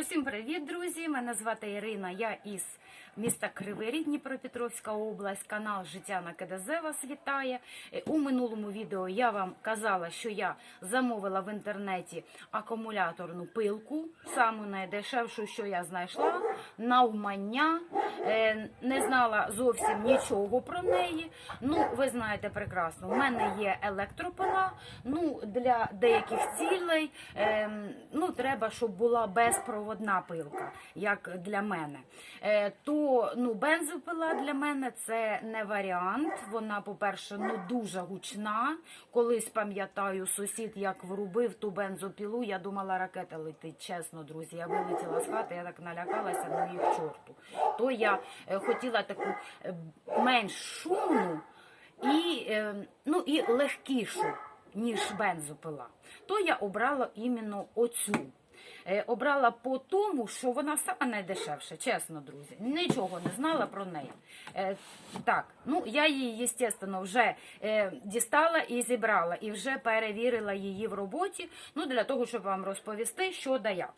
Усім привіт, друзі! Мене звати Ірина. Я із міста Кривий Ріг, Дніпропетровська область. Канал Життя на КДЗ вас вітає. Е, У минулому відео я вам казала, що я замовила в інтернеті акумуляторну пилку, саму найдешевшу, що я знайшла, навмання. Е, Не знала зовсім нічого про неї. Ну, ви знаєте прекрасно, в мене є електропила. Ну, для деяких цілей е, ну, треба, щоб була безпроводна пилка, як для мене. Е, то ну, бензопила для мене це не варіант. Вона, по-перше, ну дуже гучна. Колись пам'ятаю, сусід як врубив ту бензопілу, я думала, ракета летить. Чесно, друзі. Я вилетіла з хати, я так налякалася, ну їх чорту. То я е, хотіла таку е, менш шумну і, ну, і легкішу, ніж бензопила. То я обрала іменно оцю. Е, Обрала по тому, що вона сама найдешевша, чесно, друзі. Нічого не знала про неї. Е, так, ну я її, звісно, вже е, дістала і зібрала, і вже перевірила її в роботі. Ну, для того, щоб вам розповісти, що да як.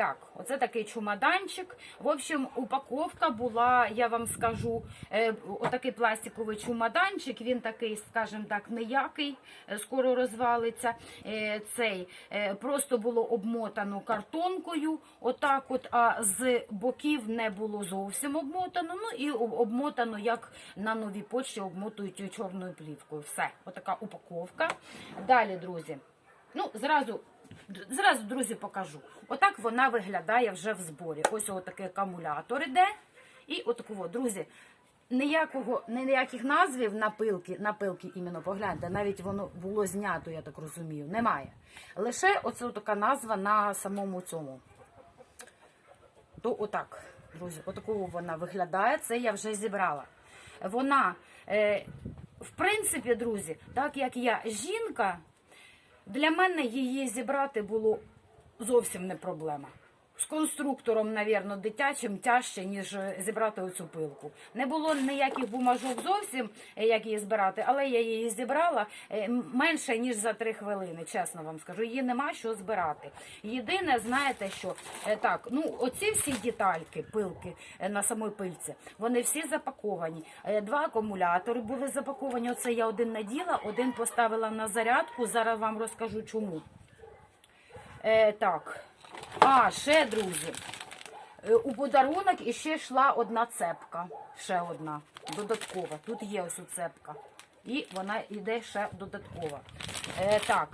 Так, оце такий чумаданчик. В общем, упаковка була, я вам скажу, е, отакий пластиковий чумаданчик. Він такий, скажімо так, ніякий, е, скоро розвалиться. Е, цей просто було обмотано картонкою, отак, от, а з боків не було зовсім обмотано. Ну і обмотано, як на новій почті обмотують чорною плівкою. Все, отака упаковка. Далі, друзі. Ну, зразу, зразу, друзі, покажу. Отак вона виглядає вже в зборі. Ось отакий акумулятор іде. І отакого, друзі, ніякого, ніяких назвів на пилки, на пилки іменно погляньте, навіть воно було знято, я так розумію. Немає. Лише оце така назва на самому цьому. То отак, друзі, отакого вона виглядає. Це я вже зібрала. Вона, е, в принципі, друзі, так як я жінка, для мене її зібрати було зовсім не проблема. З конструктором, навірно, дитячим тяжче, ніж зібрати оцю пилку. Не було ніяких бумажок зовсім, е, як її збирати, але я її зібрала е, менше, ніж за три хвилини, чесно вам скажу. Її нема що збирати. Єдине, знаєте, що е, так, ну оці всі детальки, пилки е, на самій пильці, вони всі запаковані. Е, Два акумулятори були запаковані. Оце я один наділа, один поставила на зарядку. Зараз вам розкажу чому. Е, так. А, ще, друзі. Е, У подарунок іще йшла одна цепка. Ще одна. Додаткова. Тут є ось цепка. І вона йде ще додаткова. Е, так.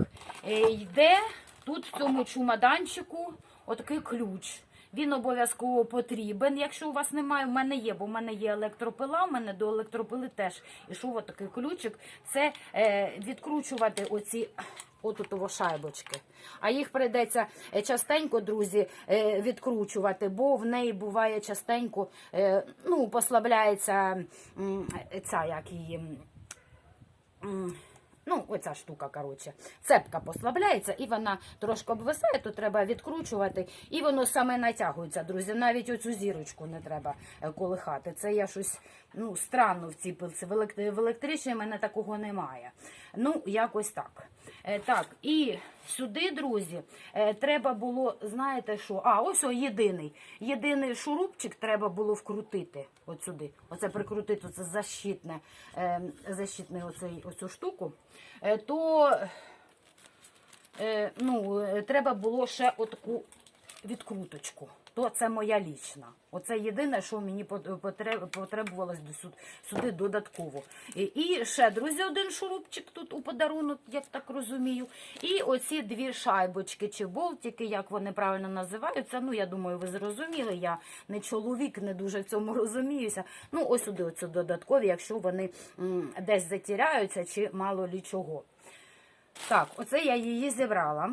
Е, йде тут в цьому чумаданчику отакий ключ. Він обов'язково потрібен. Якщо у вас немає, в мене є, бо в мене є електропила, в мене до електропили теж ішов отакий ключик. Це е, відкручувати оці отутово шайбочки. А їх прийдеться е, частенько, друзі, е, відкручувати, бо в неї буває частенько, е, ну, послабляється м, ця, як її. м, Ну, оця штука, коротше, цепка послабляється і вона трошки обвисає, то треба відкручувати, і воно саме натягується, друзі. Навіть оцю зірочку не треба е, колихати. Це я щось ну, странно в цій пилці. В елект- електричній мене такого немає. Ну, якось так. Е, Так, і сюди, друзі, е, треба було, знаєте що? А, ось о, єдиний. Єдиний шурупчик треба було вкрутити. От сюди. Оце прикрутити оце защитне, е, защитне оцей, оцю штуку. То ну, треба було ще отаку відкруточку. То це моя лічна. Оце єдине, що мені потребувалось сюди додатково. І, ще, друзі, один шурупчик тут у подарунок, я так розумію. І оці дві шайбочки чи болтики, як вони правильно називаються. Ну, я думаю, ви зрозуміли. Я не чоловік, не дуже в цьому розуміюся. Ну, ось сюди оце додаткові, якщо вони десь затіряються чи мало лі чого. Так, оце я її зібрала.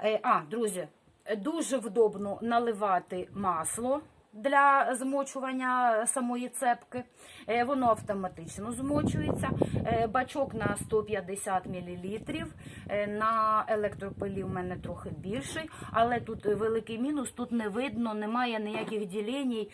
Е, А, друзі, дуже вдобно наливати масло для змочування самої цепки. Е, Воно автоматично змочується. Е, Бачок на 150 мл. На електропилі в мене трохи більший, але тут великий мінус, тут не видно, немає ніяких ділень,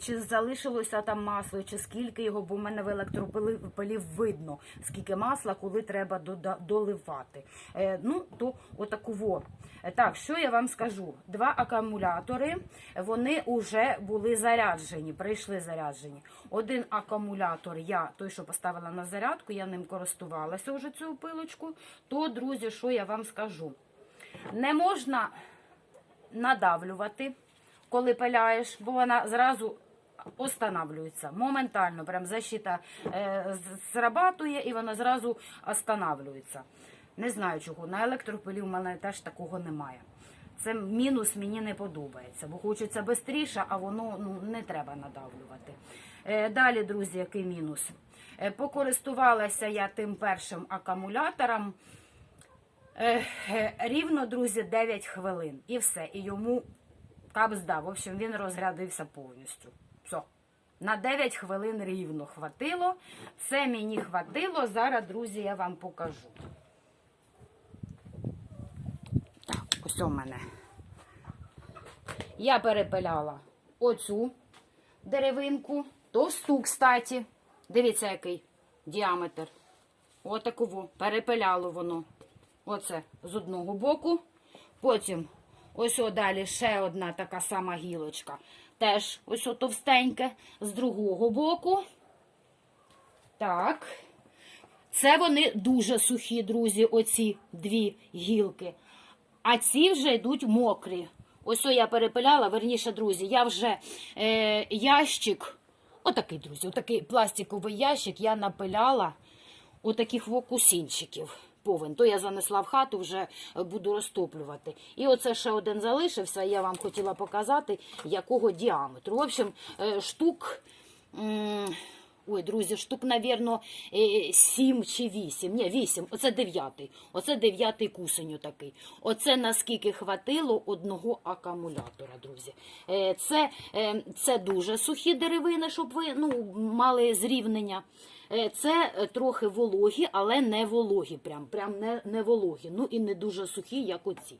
чи залишилося там масло, чи скільки його, бо в мене в електропилі видно, скільки масла, коли треба доливати. Е, Ну, то отаково. Е, Так, що я вам скажу? Два акумулятори, вони вже були заряджені, прийшли заряджені. Один акумулятор, я той, що поставила на зарядку, я ним користувалася вже цю пилочку. То, друзі, що я вам скажу? Не можна надавлювати, коли пиляєш, бо вона зразу останавлюється. Моментально, прям защита е, зрабатує і вона зразу останавлюється. Не знаю чого. На електропилі в мене теж такого немає. Це мінус мені не подобається, бо хочеться швидше, а воно ну, не треба надавлювати. Е, далі, друзі, який мінус? Е, покористувалася я тим першим акумулятором. Е, рівно, друзі, 9 хвилин. І все. І йому капзда. В общем, він розрядився повністю. Все. На 9 хвилин рівно хватило. Це мені хватило. Зараз, друзі, я вам покажу. Так, ось у мене. Я перепиляла оцю деревинку, товсту, кстати. Дивіться, який діаметр. Отаково перепиляло воно. Оце з одного боку. Потім ось далі ще одна така сама гілочка. Теж ось товстеньке з другого боку. Так. Це вони дуже сухі, друзі, оці дві гілки. А ці вже йдуть мокрі. Ось я перепиляла, верніше, друзі, я вже е, ящик, отакий, друзі, отакий пластиковий ящик я напиляла отаких вокусінчиків. Повен. То я занесла в хату, вже буду розтоплювати. І оце ще один залишився. Я вам хотіла показати, якого діаметру. В общем, е, штук. Ой, друзі, штук, навірно, е, сім чи вісім. Ні, вісім. Оце дев'ятий. Оце дев'ятий кусень такий. Оце наскільки хватило одного акумулятора, друзі. Е, Це, е, це дуже сухі деревини, щоб ви ну, мали зрівнення. Це трохи вологі, але не вологі. Прям, прям не, не вологі. Ну і не дуже сухі, як оці.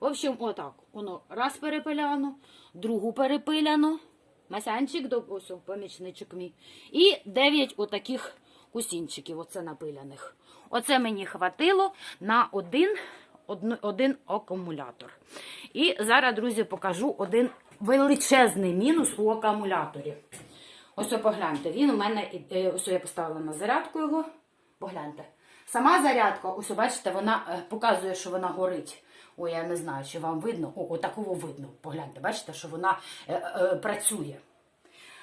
В общем, отак. Воно раз перепиляно, другу перепиляно. Масянчик, до- помічничок мій. І дев'ять отаких кусінчиків, оце напиляних. Оце мені хватило на один, один акумулятор. І зараз, друзі, покажу один величезний мінус у акумуляторі. Ось погляньте, він у мене, е, ось я поставила на зарядку його. Погляньте. Сама зарядка, ось бачите, вона е, показує, що вона горить. Ой, я не знаю, чи вам видно. О, отакого видно. Погляньте, бачите, що вона е, е, працює.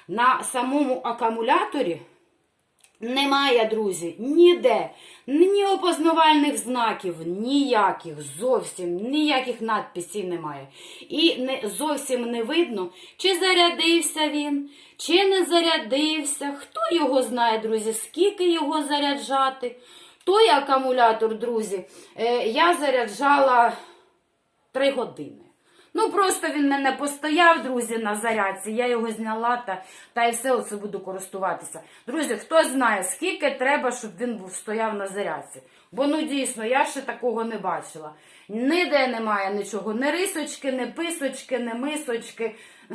На самому акумуляторі немає, друзі, ніде ні опознавальних знаків, ніяких, зовсім ніяких надписів немає. І не, зовсім не видно, чи зарядився він, чи не зарядився. Хто його знає, друзі, скільки його заряджати. Той акумулятор, друзі, е, я заряджала 3 години. Ну, просто він мене постояв, друзі, на зарядці. Я його зняла та, та і все оце буду користуватися. Друзі, хто знає, скільки треба, щоб він був стояв на зарядці. Бо ну дійсно, я ще такого не бачила. Ніде немає нічого, ні рисочки, ні писочки, ні мисочки.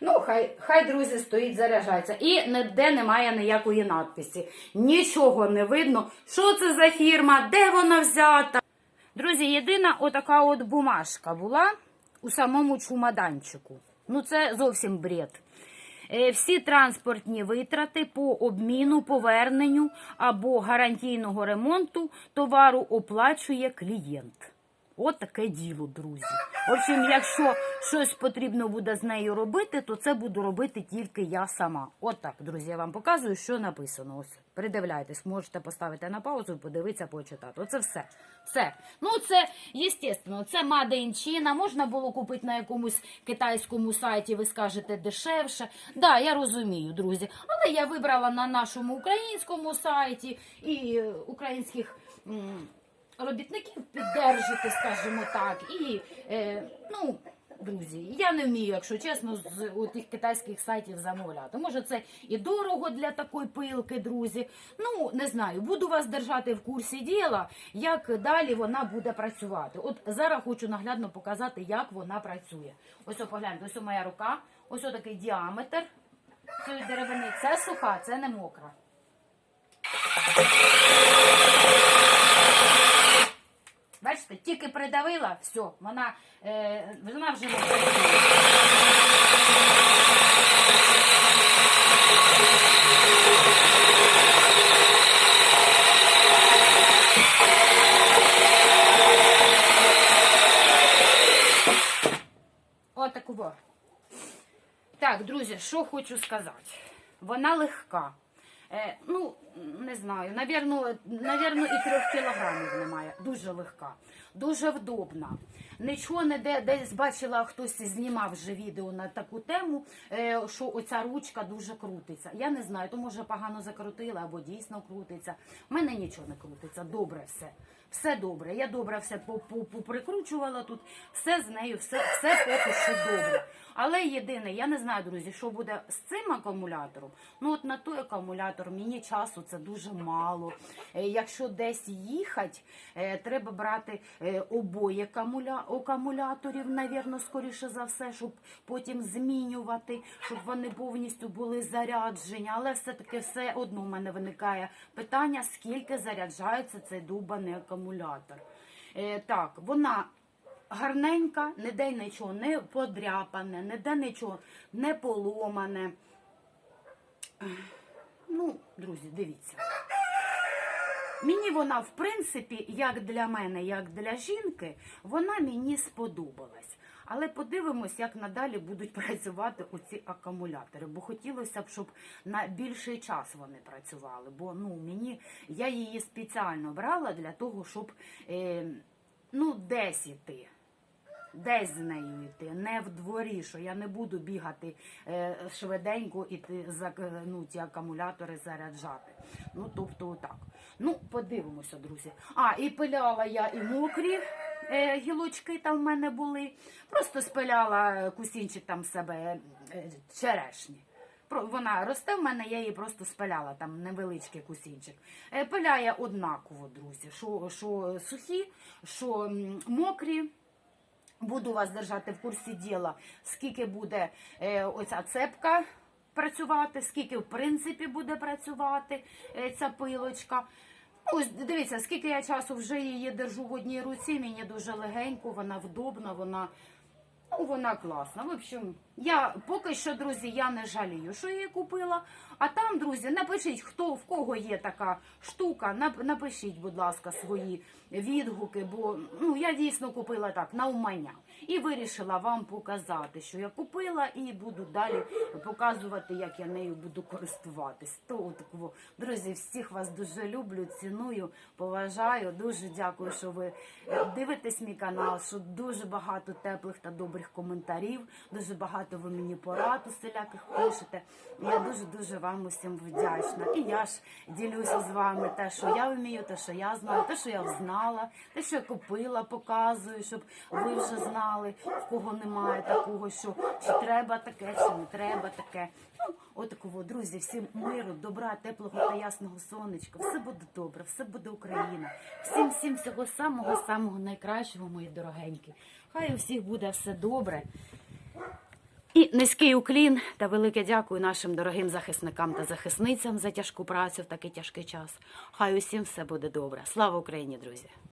Ну, хай, хай, друзі, стоїть, заряджається. І ніде немає ніякої надписі. Нічого не видно. Що це за фірма, де вона взята. Друзі, єдина отака от бумажка була у самому чумаданчику. Ну, це зовсім бред. Е, Всі транспортні витрати по обміну, поверненню або гарантійного ремонту товару оплачує клієнт. От таке діло, друзі. В общем, якщо щось потрібно буде з нею робити, то це буду робити тільки я сама. От так, друзі, я вам показую, що написано. Ось придивляйтесь, можете поставити на паузу подивитися, почитати. Оце все. Все. Ну, це, звісно, це China. Можна було купити на якомусь китайському сайті, ви скажете дешевше. Да, я розумію, друзі. Але я вибрала на нашому українському сайті і е, українських. Робітників піддержати, скажімо так. І, е, ну, друзі, я не вмію, якщо чесно, з у тих китайських сайтів замовляти. Може, це і дорого для такої пилки, друзі. Ну, не знаю, буду вас держати в курсі діла, як далі вона буде працювати. От зараз хочу наглядно показати, як вона працює. Ось погляньте, ось моя рука, ось такий діаметр цієї деревини. Це суха, це не мокра. Бачите, Бачите, тільки придавила, все, вона, е, вона вже не. Отакого. Так, друзі, що хочу сказати. Вона легка. Е, ну, не знаю, навірно, навірно, і трьох кілограмів немає. Дуже легка, дуже вдобна. Нічого не де десь бачила, хтось знімав вже відео на таку тему, е, що оця ручка дуже крутиться. Я не знаю, то може погано закрутила або дійсно крутиться. У мене нічого не крутиться. Добре все. Все добре. Я добре все по- по- поприкручувала тут, все з нею, все, все поки що добре. Але єдине, я не знаю, друзі, що буде з цим акумулятором. Ну от на той акумулятор мені часу це дуже мало. Е, Якщо десь їхати, е, треба брати е, обоє акумуляторів, навірно, скоріше за все, щоб потім змінювати, щоб вони повністю були заряджені. Але все-таки все одно в мене виникає питання, скільки заряджається цей дубаний акумулятор. Е, Так, вона гарненька, ніде нічого не подряпане, ніде нічого не поломане. Ну, друзі, дивіться. Мені вона, в принципі, як для мене, як для жінки, вона мені сподобалась. Але подивимось, як надалі будуть працювати оці акумулятори. Бо хотілося б, щоб на більший час вони працювали. Бо ну, мені я її спеціально брала для того, щоб е, ну, десь іти. Десь з нею йти, не в дворі, що я не буду бігати е, швиденько і ти ну, ті акумулятори заряджати. Ну, тобто, отак. Ну, подивимося, друзі. А, і пиляла я і мокрі е, гілочки там в мене були. Просто спиляла кусінчик там себе е, черешні. Вона росте в мене, я її просто спиляла, там невеличкий кусінчик. Е, Пиляє однаково, друзі. Що, що сухі, що мокрі. Буду вас держати в курсі діла, скільки буде е, оця цепка працювати, скільки в принципі буде працювати е, ця пилочка. Ось дивіться, скільки я часу вже її держу в одній руці, мені дуже легенько, вона вдобна, вона, ну, вона класна. В общем, я поки що, друзі, я не жалію, що її купила. А там, друзі, напишіть, хто в кого є така штука. Напишіть, будь ласка, свої відгуки, бо ну я дійсно купила так на умання і вирішила вам показати, що я купила, і буду далі показувати, як я нею буду користуватись. То такого, друзі, всіх вас дуже люблю, ціную, поважаю. Дуже дякую, що ви е, дивитесь мій канал. Що дуже багато теплих та добрих коментарів. Дуже багато ви мені порад усіляких пишете. Я дуже дуже вам усім вдячна. І я ж ділюся з вами те, що я вмію, те, що я знаю, те, що я знала, те, що я купила, показую, щоб ви вже знали, в кого немає такого, що чи треба таке, чи не треба таке. Ну, отакого, друзі, всім миру, добра, теплого та ясного сонечка. Все буде добре, все буде Україна. Всім всім всього самого самого найкращого, мої дорогенькі. Хай у всіх буде все добре. І низький уклін та велике дякую нашим дорогим захисникам та захисницям за тяжку працю в такий тяжкий час. Хай усім все буде добре. Слава Україні, друзі!